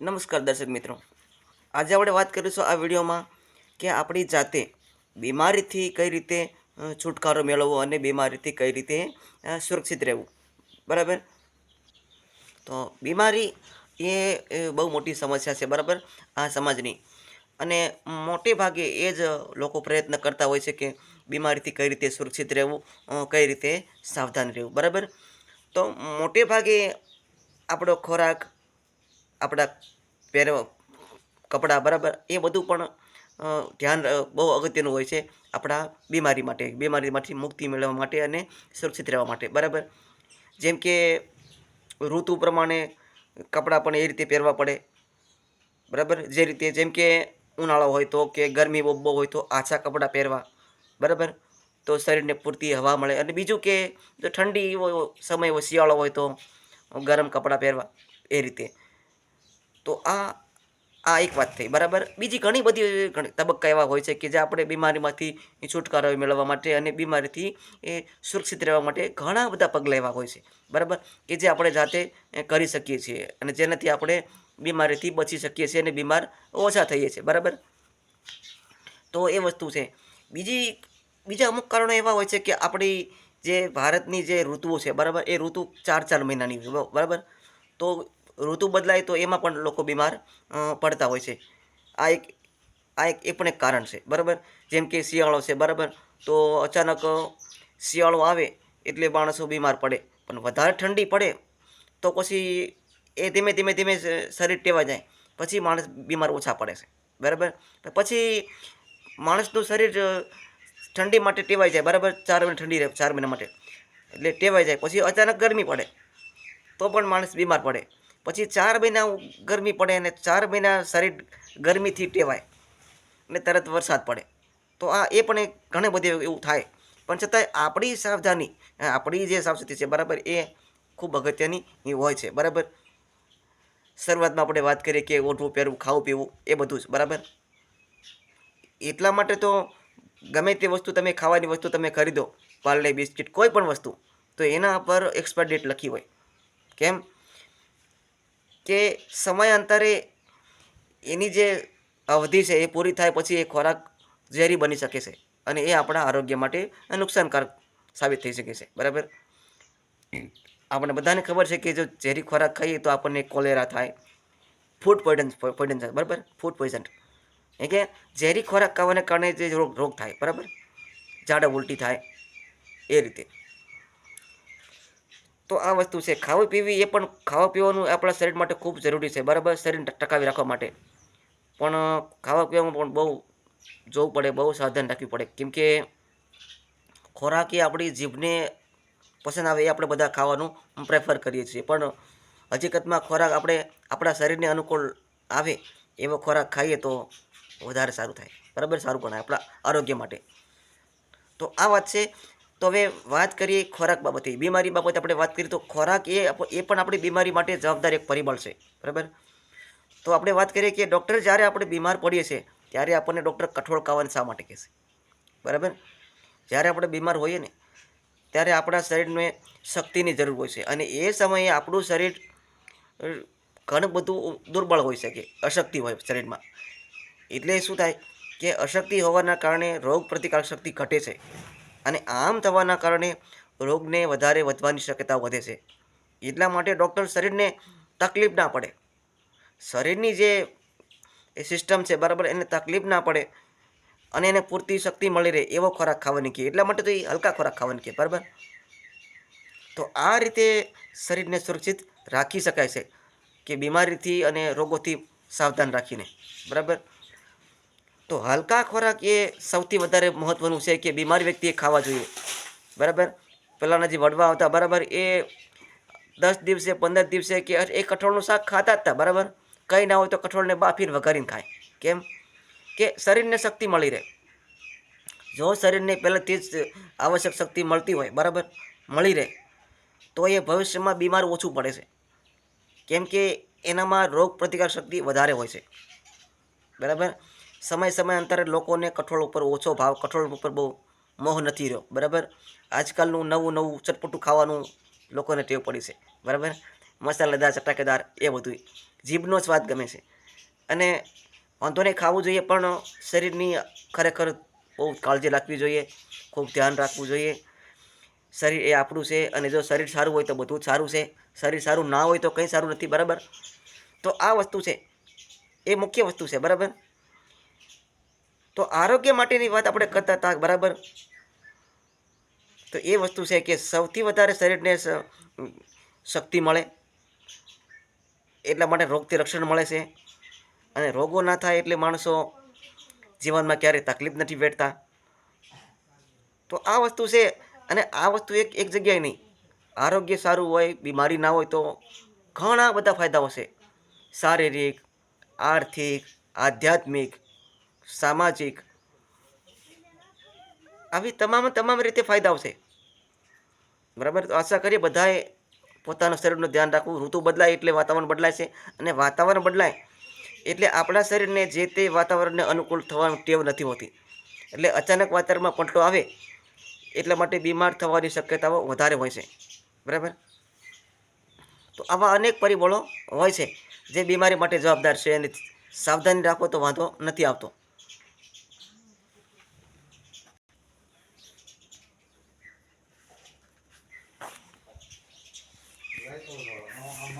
નમસ્કાર દર્શક મિત્રો. આજે આપણે વાત કરીશું આ વિડીયોમાં કે આપણી જાતે બીમારીથી કઈ રીતે છુટકારો મેળવવો અને બીમારીથી કઈ રીતે સુરક્ષિત રહેવું. બરાબર? તો બીમારી એ બહુ મોટી સમસ્યા છે, બરાબર? આ સમાજની. અને મોટે ભાગે એ જ લોકો પ્રયત્ન કરતા હોય છે કે બીમારીથી કઈ રીતે સુરક્ષિત રહેવું કઈ રીતે સાવધાન રહેવું. બરાબર? તો મોટે ભાગે આપણો ખોરાક આપણા પહેરવા કપડાં બરાબર, એ બધું પણ ધ્યાન બહુ અગત્યનું હોય છે આપણા બીમારી માટે બીમારીમાંથી મુક્તિ મેળવવા માટે અને સુરક્ષિત રહેવા માટે, બરાબર? જેમ કે ઋતુ પ્રમાણે કપડાં પણ એ રીતે પહેરવા પડે, બરાબર? જે રીતે, જેમ કે ઉનાળો હોય તો કે ગરમી બહુ હોય તો આછા કપડાં પહેરવા, બરાબર? તો શરીરને પૂરતી હવા મળે અને બીજું કે જો ઠંડી સમય હોય, શિયાળો હોય તો ગરમ કપડાં પહેરવા, એ રીતે. તો આ આ એક વાત થઈ, બરાબર? બીજી ઘણી બધી તબક્કા એવા હોય છે કે જે આપણે બીમારીમાંથી છુટકારો મેળવવા માટે અને બીમારીથી એ સુરક્ષિત રહેવા માટે ઘણા બધા પગલાં એવા હોય છે, બરાબર? કે જે આપણે જાતે કરી શકીએ છીએ અને જેનાથી આપણે બીમારીથી બચી શકીએ છીએ અને બીમાર ઓછા થઈએ છીએ, બરાબર? તો એ વસ્તુ છે. બીજી, બીજા અમુક કારણો એવા હોય છે કે આપણી જે ભારતની જે ઋતુઓ છે, બરાબર? એ ઋતુ ચાર ચાર મહિનાની બરાબર? તો ઋતુ બદલાય તો એમાં પણ લોકો બીમાર પડતા હોય છે. આ એક આ એક, એ પણ એક કારણ છે, બરાબર? જેમ કે શિયાળો છે, બરાબર? તો અચાનક શિયાળો આવે એટલે માણસો બીમાર પડે, પણ વધારે ઠંડી પડે તો પછી એ ધીમે ધીમે ધીમે શરીર ટેવા જાય, પછી માણસ બીમાર ઓછા પડે છે, બરાબર? પછી માણસનું શરીર ઠંડી માટે ટેવાઈ જાય, બરાબર? ચાર મહિના ઠંડી રહે, ચાર મહિના માટે. એટલે ટેવાઈ જાય, પછી અચાનક ગરમી પડે તો પણ માણસ બીમાર પડે. પછી ચાર મહિના ગરમી પડે અને ચાર મહિના શરીર ગરમીથી ટેવાય અને તરત વરસાદ પડે. તો આ એ પણ એક ઘણી બધી એવું થાય. પણ છતાંય આપણી સાવધાની, આપણી જે સાવચેતી છે, બરાબર એ ખૂબ અગત્યની એ હોય છે, બરાબર? શરૂઆતમાં આપણે વાત કરીએ કે ઓઢવું, પહેરવું, ખાવું, પીવું, એ બધું જ, બરાબર? એટલા માટે તો ગમે તે વસ્તુ તમે ખાવાની વસ્તુ તમે ખરીદો, પાર્લે, બિસ્કિટ, કોઈ પણ વસ્તુ, તો એના પર એક્સપાયર ડેટ લખી હોય. કેમ? કે સમયાંતરે એની જે અવધિ છે એ પૂરી થાય પછી એ ખોરાક ઝેરી બની શકે છે અને એ આપણા આરોગ્ય માટે નુકસાનકારક સાબિત થઈ શકે છે. બરાબર? આપણે બધાને ખબર છે કે જો ઝેરી ખોરાક ખાઈએ તો આપણને કોલેરા થાય, ફૂડ પોઈઝન પોઈઝન થાય. બરાબર? Food poison. એ કે ઝેરી ખોરાક ખાવાને કારણે જે રોગ રોગ થાય. બરાબર? ઝાડા ઉલટી થાય. એ રીતે. તો આ વસ્તુ છે. ખાવી પીવી એ પણ ખાવા પીવાનું આપણા શરીર માટે ખૂબ જરૂરી છે. બરાબર? શરીરને ટકાવી રાખવા માટે. પણ ખાવા પીવામાં પણ બહુ જોવું પડે, બહુ સાવધાન રાખવી પડે. કેમ કે ખોરાક એ આપણી જીભને પસંદ આવે એ આપણે બધા ખાવાનું પ્રેફર કરીએ છીએ. પણ, હકીકતમાં ખોરાક આપણે, આપણા શરીરને અનુકૂળ આવે એવો ખોરાક ખાઈએ તો વધારે સારું થાય. બરાબર? સારું પણ આપણા આરોગ્ય માટે. તો આ વાત છે. તો હવે વાત કરીએ ખોરાક બાબતે. બીમારી બાબતે આપણે વાત કરીએ તો ખોરાક એ એ પણ આપણી બીમારી માટે જવાબદાર એક પરિબળ છે. બરાબર? તો આપણે વાત કરીએ કે ડૉક્ટર જ્યારે આપણે બીમાર પડીએ છીએ, ત્યારે આપણને ડૉક્ટર કઠોળ ખાવાનું શા માટે કહેશે બરાબર? જ્યારે આપણે બીમાર હોઈએ ને, ત્યારે આપણા શરીરને શક્તિની જરૂર હોય છે અને એ સમયે આપણું શરીર ઘણું બધું દુર્બળ હોઈ શકે, અશક્તિ હોય શરીરમાં. એટલે શું થાય કે અશક્તિ હોવાના કારણે રોગ પ્રતિકારક શક્તિ ઘટે છે. અને આમ થવાના કારણે રોગને વધારે વધવાની શક્યતા વધે છે. એટલા માટે ડૉક્ટર શરીરને તકલીફ ના પડે. શરીરની જે સિસ્ટમ છે, બરાબર, એને તકલીફ ના પડે અને એને પૂરતી શક્તિ મળી રહે એવો ખોરાક ખાવાની કહે એટલા માટે તો એ હલકા ખોરાક ખાવાની કહે બરાબર? તો આ રીતે શરીરને સુરક્ષિત રાખી શકાય છે કે બીમારીથી અને રોગોથી સાવધાન રાખીને, બરાબર? તો હલકા ખોરાક એ સૌથી વધારે મહત્ત્વનું છે કે બીમાર વ્યક્તિએ ખાવા જોઈએ. બરાબર? પહેલાંના જે વડવા હતા બરાબર, એ દસ દિવસે, પંદર દિવસે કે એક કઠોળનું શાક ખાતા હતા બરાબર? કંઈ ના હોય તો કઠોળને બાફીને વઘારીને ખાય. કેમ? કે શરીરને શક્તિ મળી રહે. જો શરીરને પહેલાંથી જ આવશ્યક શક્તિ મળતી હોય, બરાબર? મળી રહે. તો એ ભવિષ્યમાં બીમાર ઓછું પડે છે. કેમ કે એનામાં રોગ પ્રતિકાર શક્તિ વધારે હોય છે. બરાબર? સમય સમય અંતરે લોકોને કઠોળ ઉપર ઓછો ભાવ, કઠોળ ઉપર બહુ મોહ નથી રહ્યો, બરાબર? આજકાલનું નવું નવું ચટપટું ખાવાનું લોકોને ટેવ પડી છે, બરાબર? મસાલેદાર ચટાકેદાર એ બધું જીભનો સ્વાદ ગમે છે. અને વાંધો નહીં, ખાવું જોઈએ, પણ શરીરની ખરેખર બહુ કાળજી રાખવી જોઈએ, ખૂબ ધ્યાન રાખવું જોઈએ. શરીર એ આપણું છે, અને જો શરીર સારું હોય તો બધું સારું છે. શરીર સારું ના હોય તો કંઈ સારું નથી, બરાબર? તો આ વસ્તુ છે. એ મુખ્ય વસ્તુ છે, બરાબર? તો આરોગ્ય માટેની વાત આપણે કરતા હતા, બરાબર? તો એ વસ્તુ છે કે સૌથી વધારે શરીરને શક્તિ મળે, એટલા માટે રોગથી રક્ષણ મળે છે. અને રોગો ના થાય એટલે માણસો જીવનમાં ક્યારેય તકલીફ નથી વેઠતા. તો આ વસ્તુ છે, અને આ વસ્તુ એક એક જગ્યાએ નહીં. આરોગ્ય સારું હોય, બીમારી ના હોય તો ઘણા બધા ફાયદાઓ છે. શારીરિક, આર્થિક, આધ્યાત્મિક સામાજિક. આવી તમામ તમામ રીતે ફાયદાઓ છે બરાબર? તો આશા કરીએ બધાએ પોતાના શરીરનું ધ્યાન રાખવું. ઋતુ બદલાય એટલે વાતાવરણ બદલાય છે અને વાતાવરણ બદલાય એટલે આપણા શરીરને જે તે વાતાવરણને અનુકૂળ થવાની ટેવ નથી હોતી. એટલે અચાનક વાતાવરણમાં પલટો આવે એટલા માટે બીમાર થવાની શક્યતાઓ વધારે હોય છે. બરાબર? તો આવા અનેક પરિબળો હોય છે જે બીમારી માટે જવાબદાર છે અને સાવધાની રાખો તો વાંધો નથી આવતો.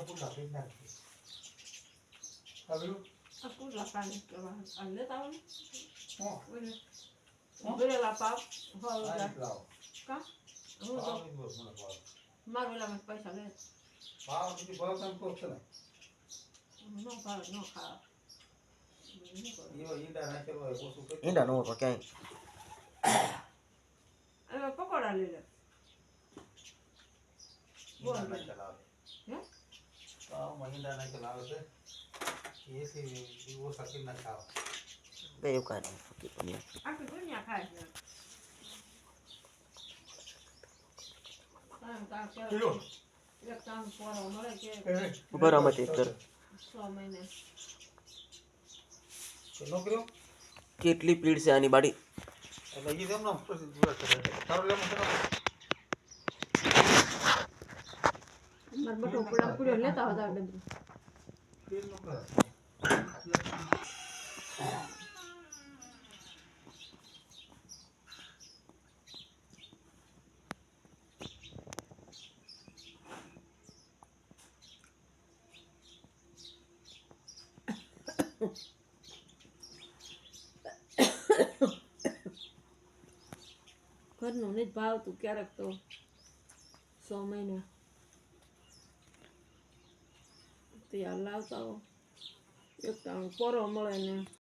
છે આમાં નંબર છે રમકડો Apura panik kaba. Alle tahu. Boleh. Boleh lapar. Hal dah. Kah? હું તો મારું એલા મને પૈસા લે નો ખાવ નો ખાવ ઈંડા નો તો ક્યાંય હવે પકોડા લઈ લે બોલ હે બે એવું કાંઈ નહીં આખી દુનિયા ખાય છે તાન તાન કરો. એક તાન પોરો મળે કે ઊભા રહો મત એક કર છ મહિને કેટલી પીડ છે આની બાડી માર બટો પૂડા પૂડ્યો લેતા હતા બધું ઘરનું જ ભાવતું ક્યારેક તો સો મહિના. ત્યાં લાવતા હો એક તો કોરો મળે ને